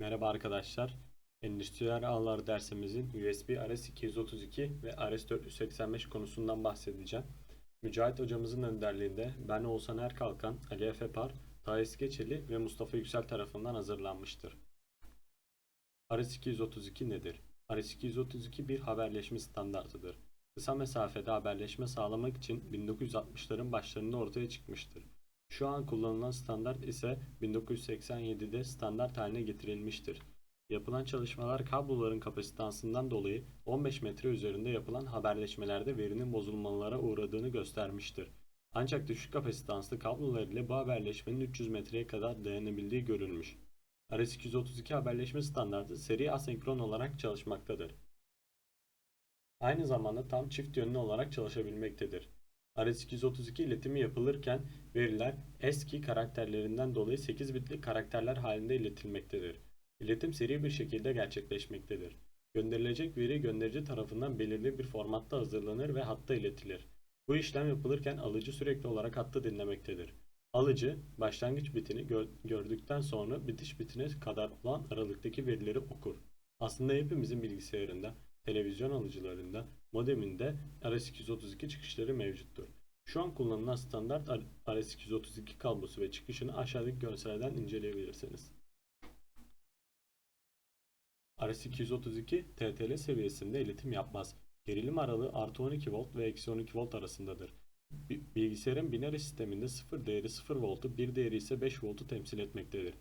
Merhaba arkadaşlar. Endüstriyel ağlar dersimizin USB RS232 ve RS485 konusundan bahsedeceğim. Mücahit hocamızın önderliğinde ben Oğuzhan Erkalkan, Ali Efe Par, Tahis Geçeli ve Mustafa Yüksel tarafından hazırlanmıştır. RS232 nedir? RS232 bir haberleşme standartıdır. Kısa mesafede haberleşme sağlamak için 1960'ların başlarında ortaya çıkmıştır. Şu an kullanılan standart ise 1987'de standart haline getirilmiştir. Yapılan çalışmalar kabloların kapasitansından dolayı 15 metre üzerinde yapılan haberleşmelerde verinin bozulmalara uğradığını göstermiştir. Ancak düşük kapasitanslı kablolar ile bu haberleşmenin 300 metreye kadar dayanabildiği görülmüş. RS-232 haberleşme standardı seri asenkron olarak çalışmaktadır. Aynı zamanda tam çift yönlü olarak çalışabilmektedir. RS-232 iletimi yapılırken veriler ASCII karakterlerinden dolayı 8 bitli karakterler halinde iletilmektedir. İletim seri bir şekilde gerçekleşmektedir. Gönderilecek veri gönderici tarafından belirli bir formatta hazırlanır ve hatta iletilir. Bu işlem yapılırken alıcı sürekli olarak hattı dinlemektedir. Alıcı, başlangıç bitini gö- gördükten sonra bitiş bitine kadar olan aralıktaki verileri okur. Aslında hepimizin bilgisayarında, televizyon alıcılarında, modeminde RS-232 çıkışları mevcuttur. Şu an kullanılan standart RS-232 kablosu ve çıkışını aşağıdaki görselden inceleyebilirsiniz. RS-232 TTL seviyesinde iletim yapmaz. Gerilim aralığı artı 12 volt ve eksi 12 volt arasındadır. Bi- Bilgisayarın binary sisteminde 0 değeri 0 voltu, 1 değeri ise 5 voltu temsil etmektedir.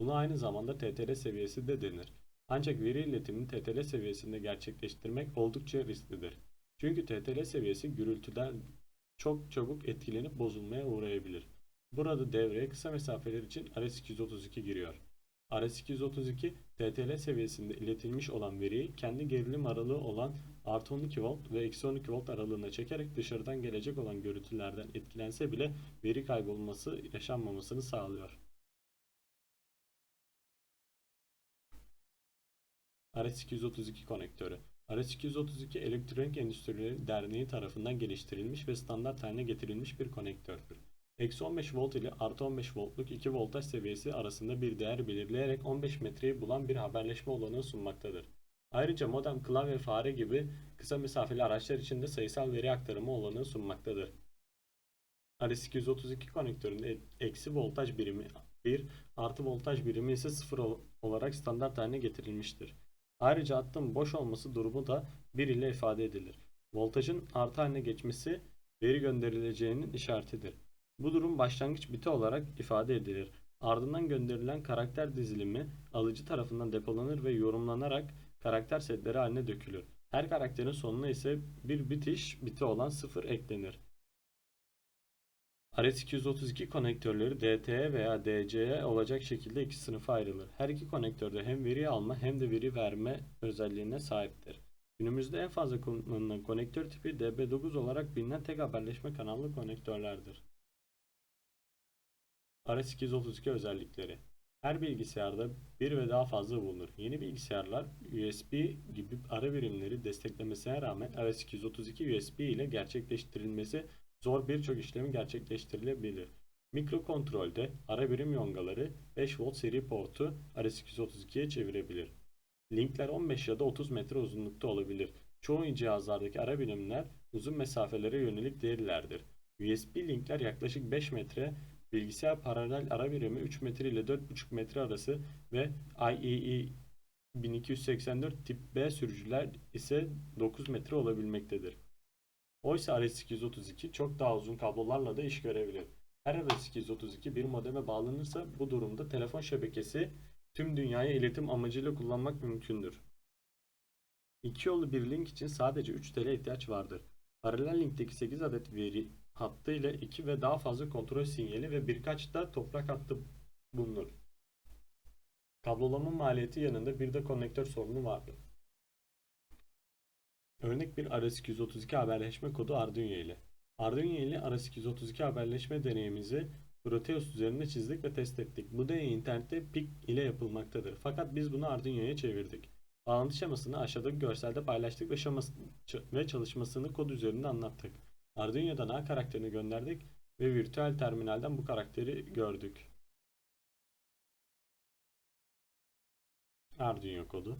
Buna aynı zamanda TTL seviyesi de denir. Ancak veri iletimini TTL seviyesinde gerçekleştirmek oldukça risklidir. Çünkü TTL seviyesi gürültüden çok çabuk etkilenip bozulmaya uğrayabilir. Burada devreye kısa mesafeler için RS-232 giriyor. RS-232 TTL seviyesinde iletilmiş olan veriyi kendi gerilim aralığı olan artı 12 volt ve eksi 12 volt aralığına çekerek dışarıdan gelecek olan görüntülerden etkilense bile veri kaybolması yaşanmamasını sağlıyor. RS-232 konektörü RS-232 Elektronik Endüstrileri Derneği tarafından geliştirilmiş ve standart haline getirilmiş bir konektördür. Eksi 15 volt ile artı 15 voltluk 2 voltaj seviyesi arasında bir değer belirleyerek 15 metreyi bulan bir haberleşme olanağı sunmaktadır. Ayrıca modem, klavye, fare gibi kısa mesafeli araçlar için de sayısal veri aktarımı olanağı sunmaktadır. RS-232 konektöründe eksi voltaj birimi 1, artı voltaj birimi ise 0 olarak standart haline getirilmiştir. Ayrıca hattın boş olması durumu da 1 ile ifade edilir. Voltajın artı haline geçmesi veri gönderileceğinin işaretidir. Bu durum başlangıç biti olarak ifade edilir. Ardından gönderilen karakter dizilimi alıcı tarafından depolanır ve yorumlanarak karakter setleri haline dökülür. Her karakterin sonuna ise bir bitiş biti olan 0 eklenir. RS-232 konektörleri DTE veya DCE olacak şekilde iki sınıfa ayrılır. Her iki konektörde hem veri alma hem de veri verme özelliğine sahiptir. Günümüzde en fazla kullanılan konektör tipi DB9 olarak bilinen tek haberleşme kanallı konektörlerdir. RS-232 özellikleri Her bilgisayarda bir ve daha fazla bulunur. Yeni bilgisayarlar USB gibi ara birimleri desteklemesine rağmen RS-232 USB ile gerçekleştirilmesi zor birçok işlemi gerçekleştirilebilir. Mikrokontrolde ara birim yongaları 5 volt seri portu RS-232'ye çevirebilir. Linkler 15 ya da 30 metre uzunlukta olabilir. Çoğu cihazlardaki ara birimler uzun mesafelere yönelik değillerdir. USB linkler yaklaşık 5 metre, bilgisayar paralel ara birimi 3 metre ile 4,5 metre arası ve IEEE 1284 tip B sürücüler ise 9 metre olabilmektedir. Oysa RS-232 çok daha uzun kablolarla da iş görebilir. Her RS-232 bir modeme bağlanırsa bu durumda telefon şebekesi tüm dünyaya iletim amacıyla kullanmak mümkündür. İki yollu bir link için sadece 3 TL ihtiyaç vardır. Paralel linkteki 8 adet veri hattı ile 2 ve daha fazla kontrol sinyali ve birkaç da toprak hattı bulunur. Kablolama maliyeti yanında bir de konnektör sorunu vardır. Örnek bir RS-232 haberleşme kodu Arduino ile. Arduino ile RS-232 haberleşme deneyimizi Proteus üzerinde çizdik ve test ettik. Bu deney internette PIC ile yapılmaktadır. Fakat biz bunu Arduino'ya çevirdik. Bağlantı şemasını aşağıdaki görselde paylaştık ve, şeması, ve çalışmasını kod üzerinde anlattık. Arduino'dan A karakterini gönderdik ve virtüel terminalden bu karakteri gördük. Arduino kodu.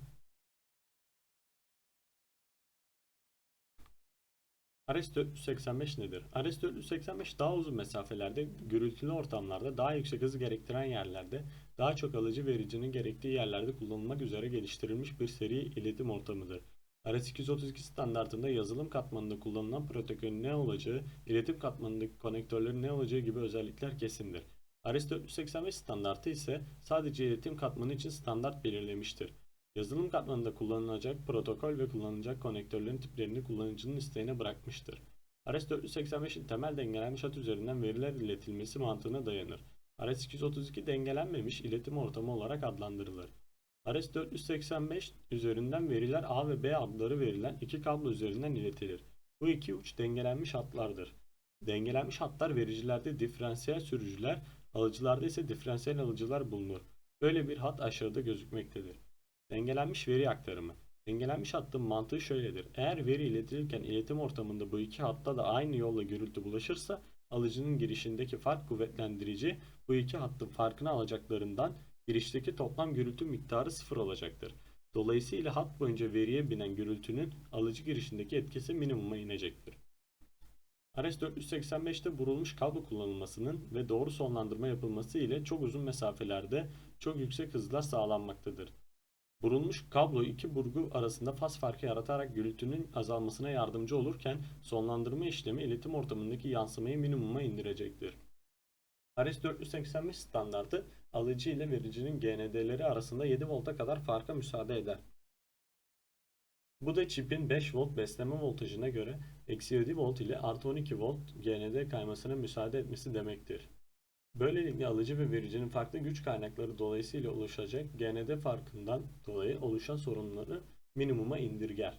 RS485 nedir? RS485 daha uzun mesafelerde, gürültülü ortamlarda, daha yüksek hız gerektiren yerlerde, daha çok alıcı vericinin gerektiği yerlerde kullanılmak üzere geliştirilmiş bir seri iletim ortamıdır. RS232 standartında yazılım katmanında kullanılan protokolün ne olacağı, iletim katmanındaki konektörlerin ne olacağı gibi özellikler kesindir. RS485 standartı ise sadece iletim katmanı için standart belirlemiştir. Yazılım katmanında kullanılacak protokol ve kullanılacak konektörlerin tiplerini kullanıcının isteğine bırakmıştır. RS485'in temel dengelenmiş hat üzerinden veriler iletilmesi mantığına dayanır. RS232 dengelenmemiş iletim ortamı olarak adlandırılır. RS485 üzerinden veriler A ve B adları verilen iki kablo üzerinden iletilir. Bu iki uç dengelenmiş hatlardır. Dengelenmiş hatlar vericilerde diferansiyel sürücüler, alıcılarda ise diferansiyel alıcılar bulunur. Böyle bir hat aşağıda gözükmektedir. Dengelenmiş veri aktarımı. Dengelenmiş hattın mantığı şöyledir. Eğer veri iletilirken iletim ortamında bu iki hatta da aynı yolla gürültü bulaşırsa alıcının girişindeki fark kuvvetlendirici bu iki hattın farkını alacaklarından girişteki toplam gürültü miktarı sıfır olacaktır. Dolayısıyla hat boyunca veriye binen gürültünün alıcı girişindeki etkisi minimuma inecektir. RS485'te burulmuş kablo kullanılmasının ve doğru sonlandırma yapılması ile çok uzun mesafelerde çok yüksek hızlar sağlanmaktadır. Burulmuş kablo iki burgu arasında faz farkı yaratarak gürültünün azalmasına yardımcı olurken sonlandırma işlemi iletim ortamındaki yansımayı minimuma indirecektir. RS485 standartı alıcı ile vericinin GND'leri arasında 7 volta kadar farka müsaade eder. Bu da çipin 5 volt besleme voltajına göre eksi 7 volt ile artı 12 volt GND kaymasına müsaade etmesi demektir. Böylelikle alıcı ve vericinin farklı güç kaynakları dolayısıyla oluşacak GND farkından dolayı oluşan sorunları minimuma indirger.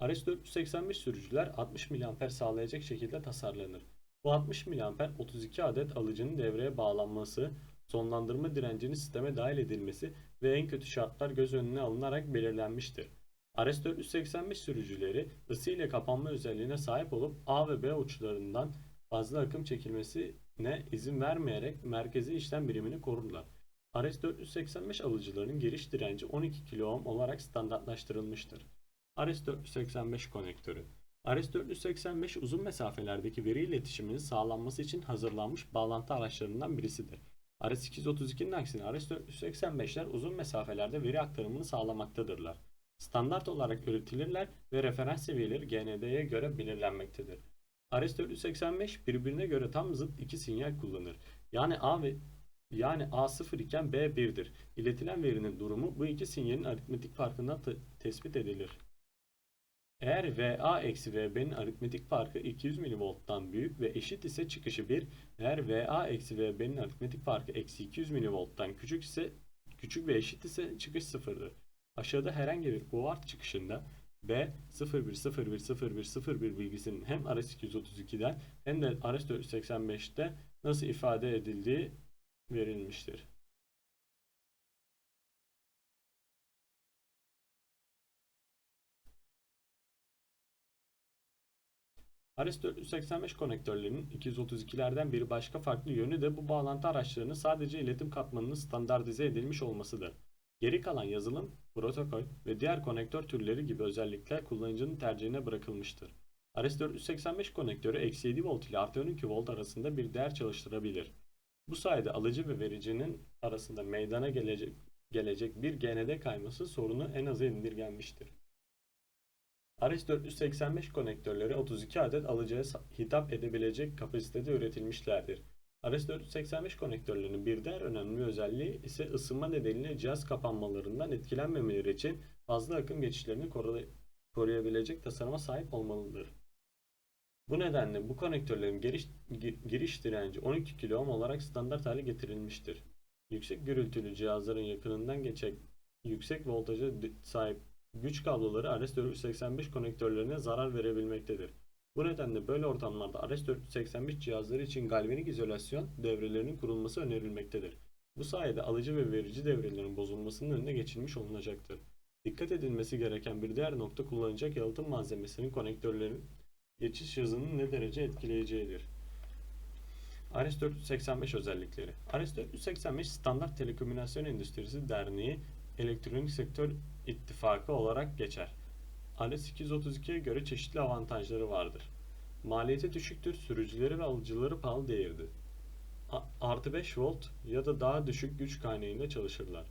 RS485 sürücüler 60 mAh sağlayacak şekilde tasarlanır. Bu 60 mAh 32 adet alıcının devreye bağlanması, sonlandırma direncinin sisteme dahil edilmesi ve en kötü şartlar göz önüne alınarak belirlenmiştir. RS485 sürücüleri ısı ile kapanma özelliğine sahip olup A ve B uçlarından fazla akım çekilmesine izin vermeyerek merkezi işlem birimini korurlar. RS485 alıcılarının giriş direnci 12 kΩ olarak standartlaştırılmıştır. RS485 konektörü RS485 uzun mesafelerdeki veri iletişiminin sağlanması için hazırlanmış bağlantı araçlarından birisidir. RS232'nin aksine RS485'ler uzun mesafelerde veri aktarımını sağlamaktadırlar. Standart olarak üretilirler ve referans seviyeleri GND'ye göre belirlenmektedir. RS485 birbirine göre tam zıt iki sinyal kullanır. Yani A ve yani A0 iken B 1'dir. İletilen verinin durumu bu iki sinyalin aritmetik farkından tespit edilir. Eğer VA eksi VB'nin aritmetik farkı 200 mV'dan büyük ve eşit ise çıkışı 1, eğer VA eksi VB'nin aritmetik farkı eksi 200 mV'dan küçük ise küçük ve eşit ise çıkış sıfırdır. Aşağıda herhangi bir UART çıkışında B 01010101 bilgisinin hem RS232'den hem de RS485'te nasıl ifade edildiği verilmiştir. RS485 konektörlerinin 232'lerden bir başka farklı yönü de bu bağlantı araçlarının sadece iletim katmanının standartize edilmiş olmasıdır. Geri kalan yazılım, protokol ve diğer konektör türleri gibi özellikler kullanıcının tercihine bırakılmıştır. RS485 konektörü eksi 7 volt ile artı 12 volt arasında bir değer çalıştırabilir. Bu sayede alıcı ve vericinin arasında meydana gelecek, gelecek bir GND kayması sorunu en aza indirgenmiştir. RS485 konektörleri 32 adet alıcıya hitap edebilecek kapasitede üretilmişlerdir. RS485 konektörlerinin bir diğer önemli özelliği ise ısınma nedeniyle cihaz kapanmalarından etkilenmemeleri için fazla akım geçişlerini koruyabilecek tasarıma sahip olmalıdır. Bu nedenle bu konektörlerin giriş, giriş direnci 12 kΩ olarak standart hale getirilmiştir. Yüksek gürültülü cihazların yakınından geçen yüksek voltaja sahip güç kabloları RS485 konektörlerine zarar verebilmektedir. Bu nedenle böyle ortamlarda RS485 cihazları için galvanik izolasyon devrelerinin kurulması önerilmektedir. Bu sayede alıcı ve verici devrelerin bozulmasının önüne geçilmiş olunacaktır. Dikkat edilmesi gereken bir diğer nokta kullanacak yalıtım malzemesinin konektörlerin geçiş hızını ne derece etkileyeceğidir. RS485 özellikleri RS485 Standart Telekomünikasyon Endüstrisi Derneği elektronik sektör ittifakı olarak geçer. RS-232'ye göre çeşitli avantajları vardır. Maliyeti düşüktür, sürücüleri ve alıcıları pahalı değildir. Artı 5 volt ya da daha düşük güç kaynağıyla çalışırlar.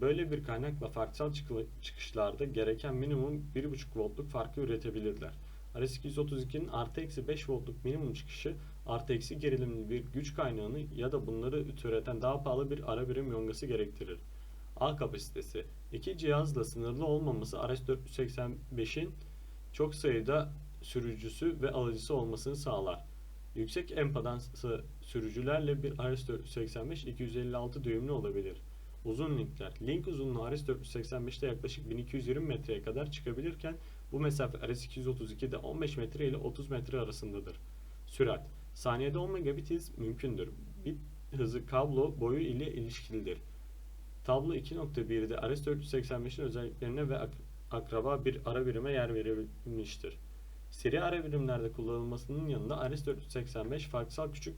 Böyle bir kaynakla farksal çıkı- çıkışlarda gereken minimum 1.5 voltluk farkı üretebilirler. RS-232'nin artı eksi 5 voltluk minimum çıkışı artı eksi gerilimli bir güç kaynağını ya da bunları üreten daha pahalı bir ara birim yongası gerektirir. A kapasitesi. İki cihazla sınırlı olmaması RS-485'in çok sayıda sürücüsü ve alıcısı olmasını sağlar. Yüksek empedansı sürücülerle bir RS-485 256 düğümlü olabilir. Uzun linkler. Link uzunluğu RS-485'te yaklaşık 1220 metreye kadar çıkabilirken bu mesafe RS-232'de 15 metre ile 30 metre arasındadır. Sürat. Saniyede 10 megabit hız mümkündür. Bit hızı kablo boyu ile ilişkilidir. Tablo 2.1'de RS-485'in özelliklerine ve ak- akraba bir ara birime yer verilmiştir. Seri ara birimlerde kullanılmasının yanında RS-485 farksal küçük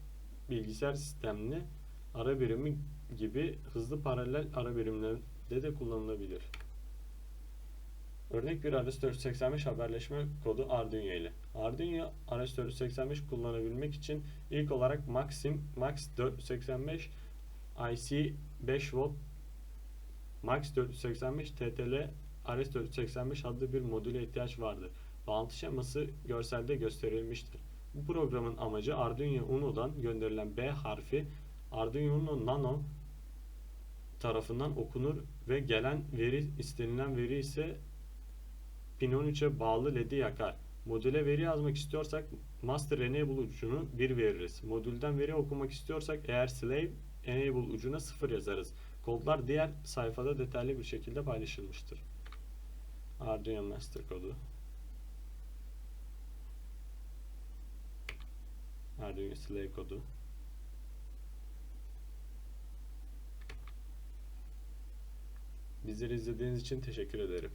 bilgisayar sistemli ara birimi gibi hızlı paralel ara birimlerde de kullanılabilir. Örnek bir RS-485 haberleşme kodu Arduino ile. Arduino RS-485 kullanabilmek için ilk olarak Maxim Max 485 IC 5 volt Max 485 TTL RS485 adlı bir modüle ihtiyaç vardır. Bağlantı şeması görselde gösterilmiştir. Bu programın amacı Arduino Uno'dan gönderilen B harfi Arduino Uno Nano tarafından okunur ve gelen veri istenilen veri ise pin 13'e bağlı LED'i yakar. Modüle veri yazmak istiyorsak master enable ucunu 1 veririz. Modülden veri okumak istiyorsak eğer slave enable ucuna 0 yazarız. Kodlar diğer sayfada detaylı bir şekilde paylaşılmıştır. Arduino master kodu. Arduino slave kodu. Bizleri izlediğiniz için teşekkür ederim.